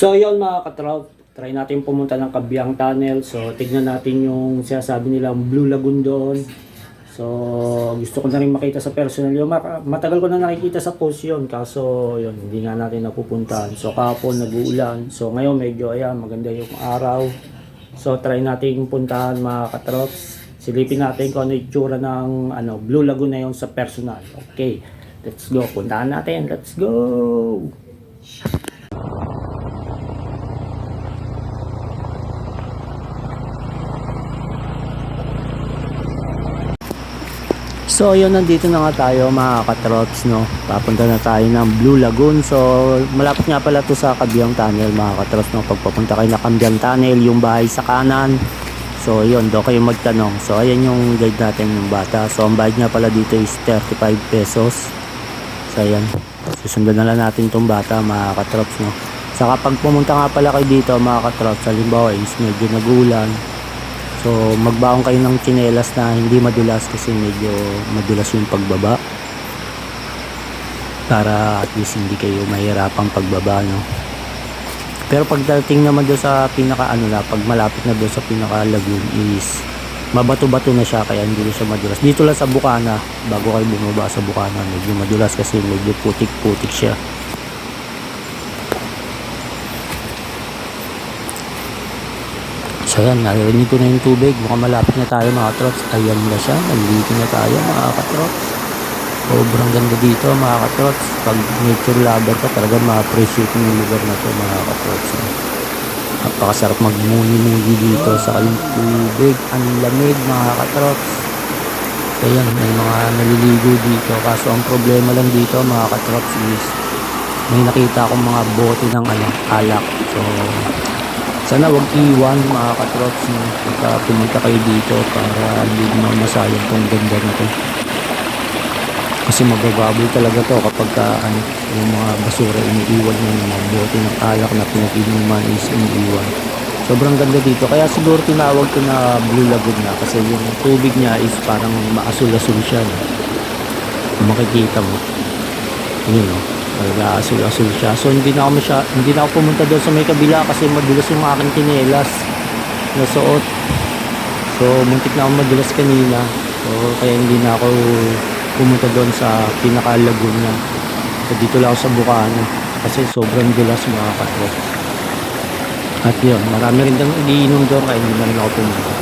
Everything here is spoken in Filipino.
So yun mga katrout, try natin pumunta ng Kabyang Tunnel. So tignan natin yung sinasabi nilang Blue Lagoon doon. So gusto ko na rin makita sa personal yun. Ma- Matagal ko na nakikita sa post yun. Kaso yun, hindi nga natin napupuntahan. So kahapon nag-uulan. So ngayon medyo ayan, maganda yung araw. So try natin puntahan mga katrout. Silipin natin kung ano itsura ng ano, Blue Lagoon na yun sa personal. Okay, let's go. Puntahan natin. Let's go! So ayun, nandito na nga tayo mga katrots, no? Papunta na tayo ng Blue Lagoon. So malapit nga pala to sa Kabyang Tunnel mga katrots, no? Pagpapunta kayo na Kabyang Tunnel, yung bahay sa kanan. So ayun, doon kayo magtanong. So ayan yung guide natin yung bata. So ang bayad nga pala dito is 35 pesos. So ayan, susundan na lang natin tong bata mga katrots, no? Saka pag pumunta nga pala kayo dito mga katrots, halimbawa is medyo nagulan, So, magbaon kayo ng tsinelas na hindi madulas kasi medyo madulas yung pagbaba. Para at least hindi kayo mahirapang pagbaba, no? Pero pagdating naman doon sa pinaka ano na, pag malapit na doon sa pinaka lagoon is mabato-bato na siya kaya hindi siya madulas. Dito lang sa Bukana, bago kayo bumaba sa Bukana, medyo madulas kasi medyo putik-putik siya. So yan, naririnig ko na yung tubig. Mukhang malapit na tayo mga katrops. Ayan na siya. Nandito na tayo mga katrops. Sobrang ganda dito mga katrops. Pag nature lover ka, talaga ma-appreciate mo yung lugar na to mga katrops. Napakasarap magmuni-muni dito sa kaling tubig. Ang lamig mga katrops. Ayan, may mga naliligo dito. Kaso ang problema lang dito mga katrops is may nakita akong mga bote ng ano, alak. So, sana wag iwan mga katrops no? Pagka pumunta kayo dito para hindi mo masayang tong ganda na to. Kasi magbababoy talaga to kapag ka, ano, yung mga basura iniiwan yung mga bote ng alak na pinag-inuman is iniiwan. Sobrang ganda dito. Kaya siguro tinawag ko na Blue Lagoon na kasi yung tubig niya is parang maasul-asul siya. No? Makikita mo. Yun no. Talaga asul-asul siya. So hindi na ako masya, hindi na ako pumunta doon sa may kabila kasi madulas yung aking tinelas na suot. So muntik na ako madulas kanina. So kaya hindi na ako pumunta doon sa pinaka lagoon niya. So dito lang ako sa Bukana kasi sobrang dulas mga katro. At yun, marami rin kang iinom doon kaya hindi na rin ako pumunta.